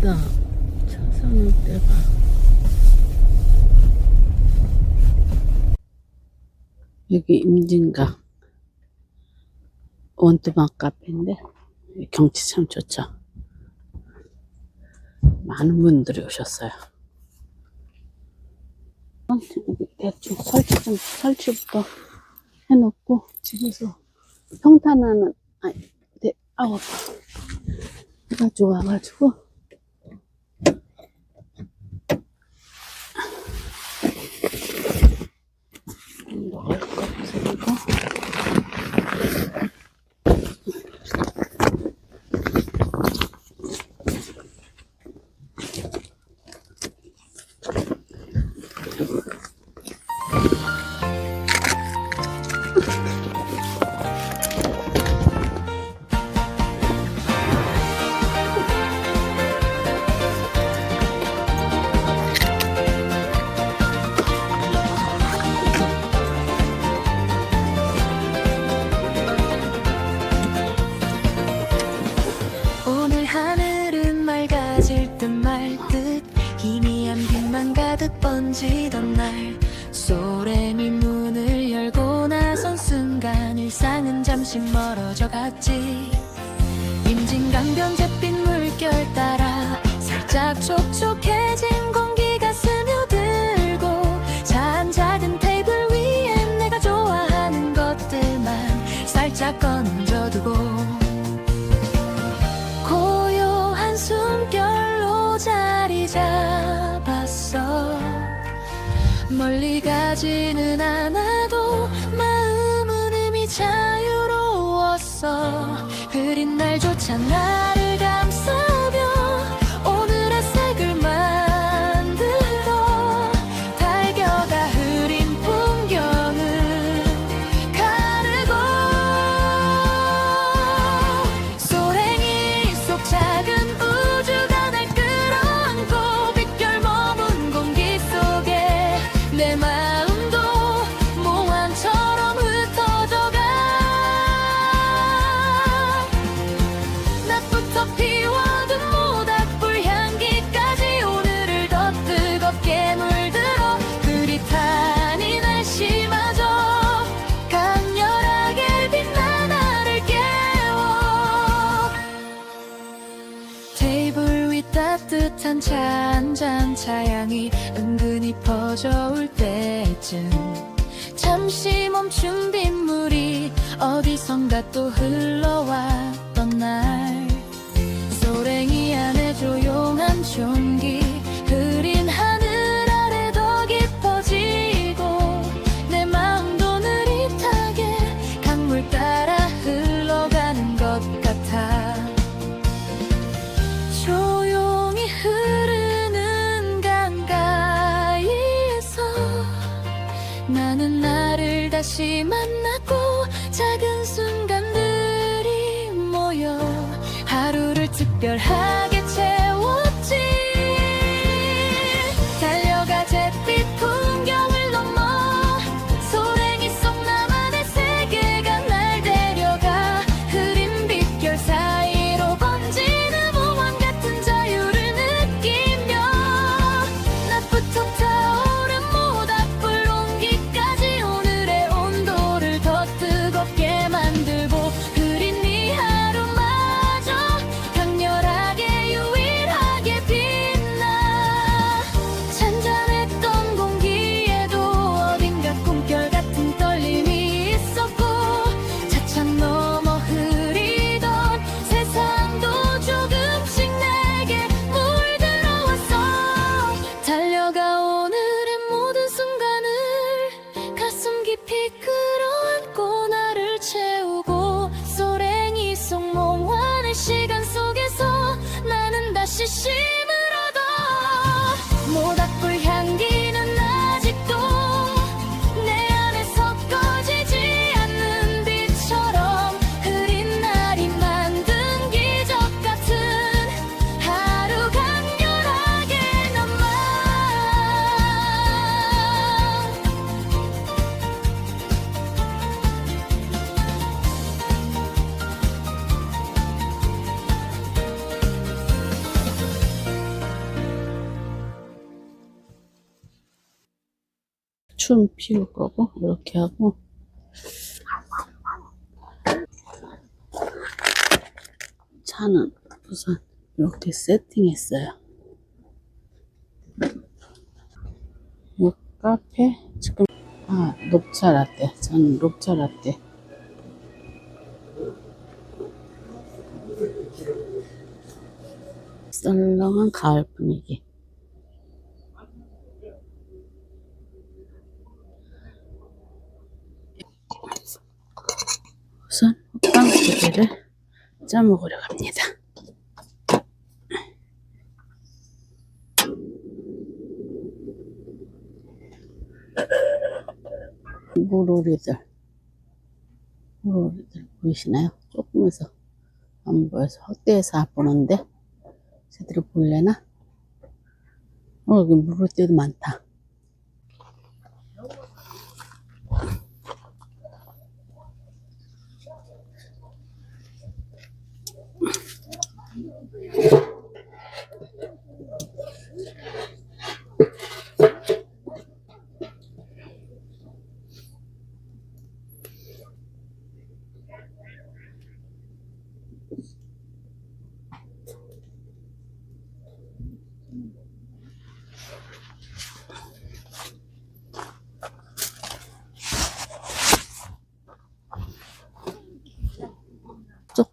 있다. 차선울대가. 여기 임진각 원두막 카페인데 경치 참 좋죠. 많은 분들이 오셨어요. 대충 설치 좀 설치부터 해놓고 집에서 평탄하는 아이 네, 아우 해가지고 와가지고. 던지던 날 소래미 문을 열고 나선 순간 일상은 잠시 멀어져 갔지. 임진강변 잿빛 물결 따라 살짝 촉촉해진 멀리 가지는 않아도 마음은 이미 자유로웠어. 흐린 날조차 나를 사랑이 은근히 퍼져올 때쯤 잠시 멈춘 빗물이 어디선가 또 흘러왔던 날. 소랭이 안에 조용한 촌 흘러가는 시간 속에서 나는 다시 심을 얻어 춤 피울 거고 이렇게 하고. 차는 우선 이렇게 세팅했어요. 이 카페? 지금 아 녹차 라떼. 저는 녹차 라떼. 썰렁한 가을 분위기 우선 호 빵 두 개를 짜먹으려 합니다. 물오리들 물오리들 보이시나요? 조금해서 안 보여서 헛되에서 보는데 제대로 보일래나? 어 여기 물오리들도 많다.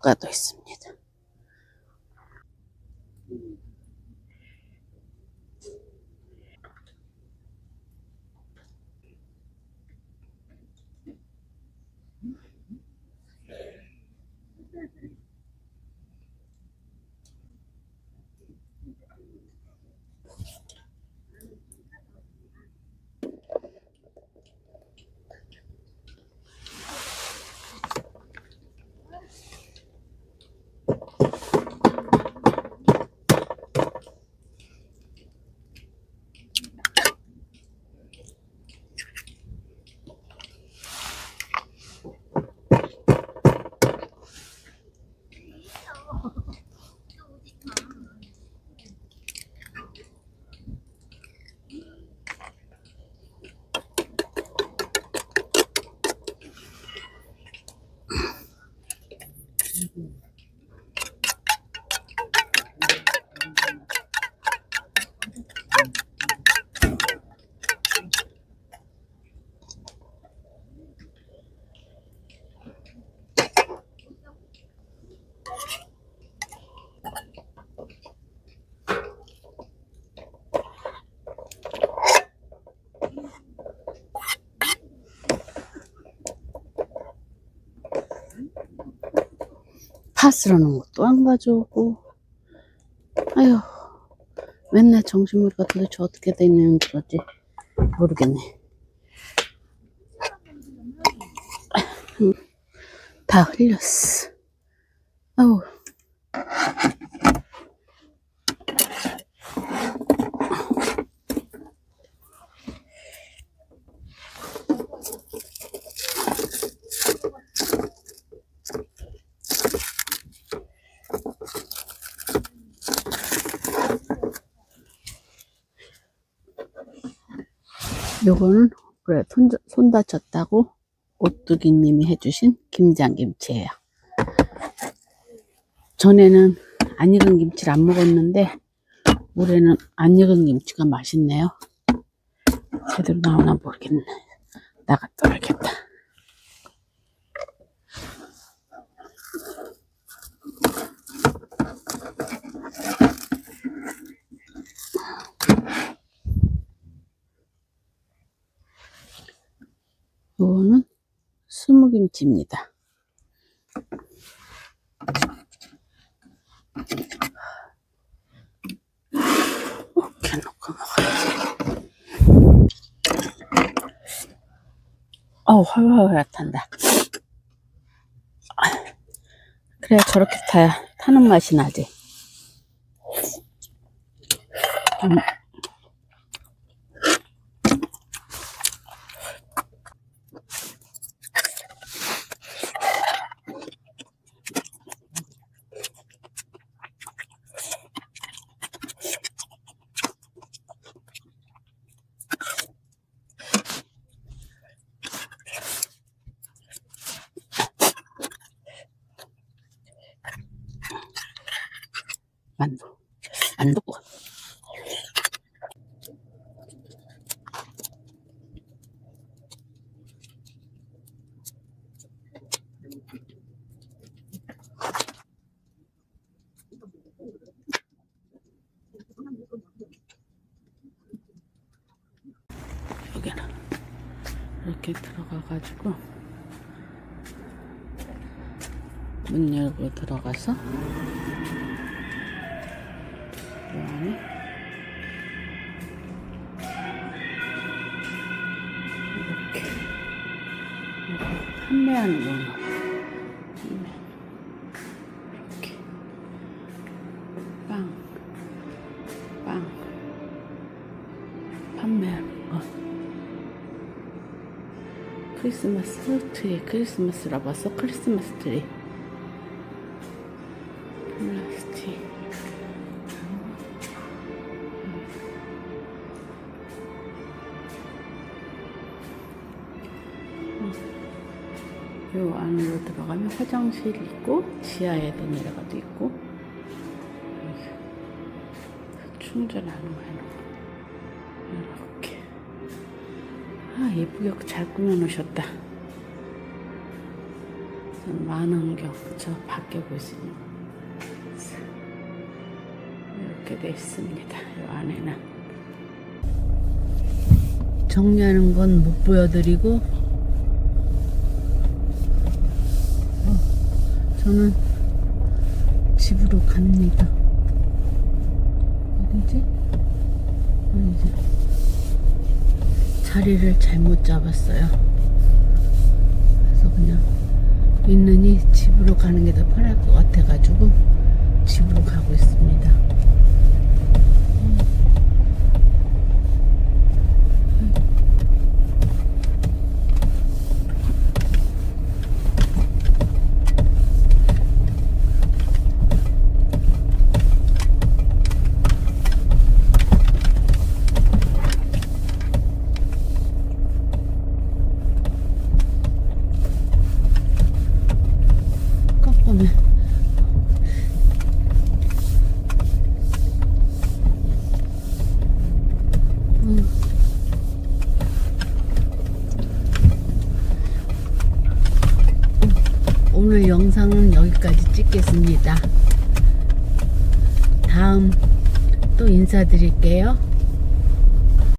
Clã 2. 파스라는 것도 안 가져오고. 아휴 맨날 정신머리가 도대체 어떻게 되는 거지 모르겠네. 음, 다 흘렸어. 아우 요거는 그래 손, 손 다쳤다고 오뚜기님이 해주신 김장김치예요. 전에는 안 익은 김치를 안 먹었는데 올해는 안 익은 김치가 맛있네요. 제대로 나오나 모르겠네. 나갔다 와야겠다. 요거는 수무김치입니다. 이렇게 놓고 먹어야지. 어우, 활활활 탄다. 그래, 저렇게 타야 타는 맛이 나지. 음. 만두. 만두. 여기는 이렇게 들어가가지고 문 열고 들어가서 이 안에 이렇게 이렇게 판매하는 건가 크리스마스 트리, 크리스마스라 봐서 크리스마스 트리. 플라스틱. 요 안으로 들어가면 화장실 있고 지하에 내려가도 있고 충전하는 거해 예쁘게 잘 꾸며놓으셨다 만원경 저 밖에 보시면 이렇게 돼 있습니다 이 안에는 정리하는 건 못 보여드리고 어, 저는 집으로 갑니다 어디지? 어디지? 자리를 잘못 잡았어요. 그래서 그냥 있느니 집으로 가는 게 더 편할 것 같아가지고 집으로 가고 있습니다. 꺾으면 음. 오늘 영상은 여기까지 찍겠습니다. 다음 또 인사드릴게요.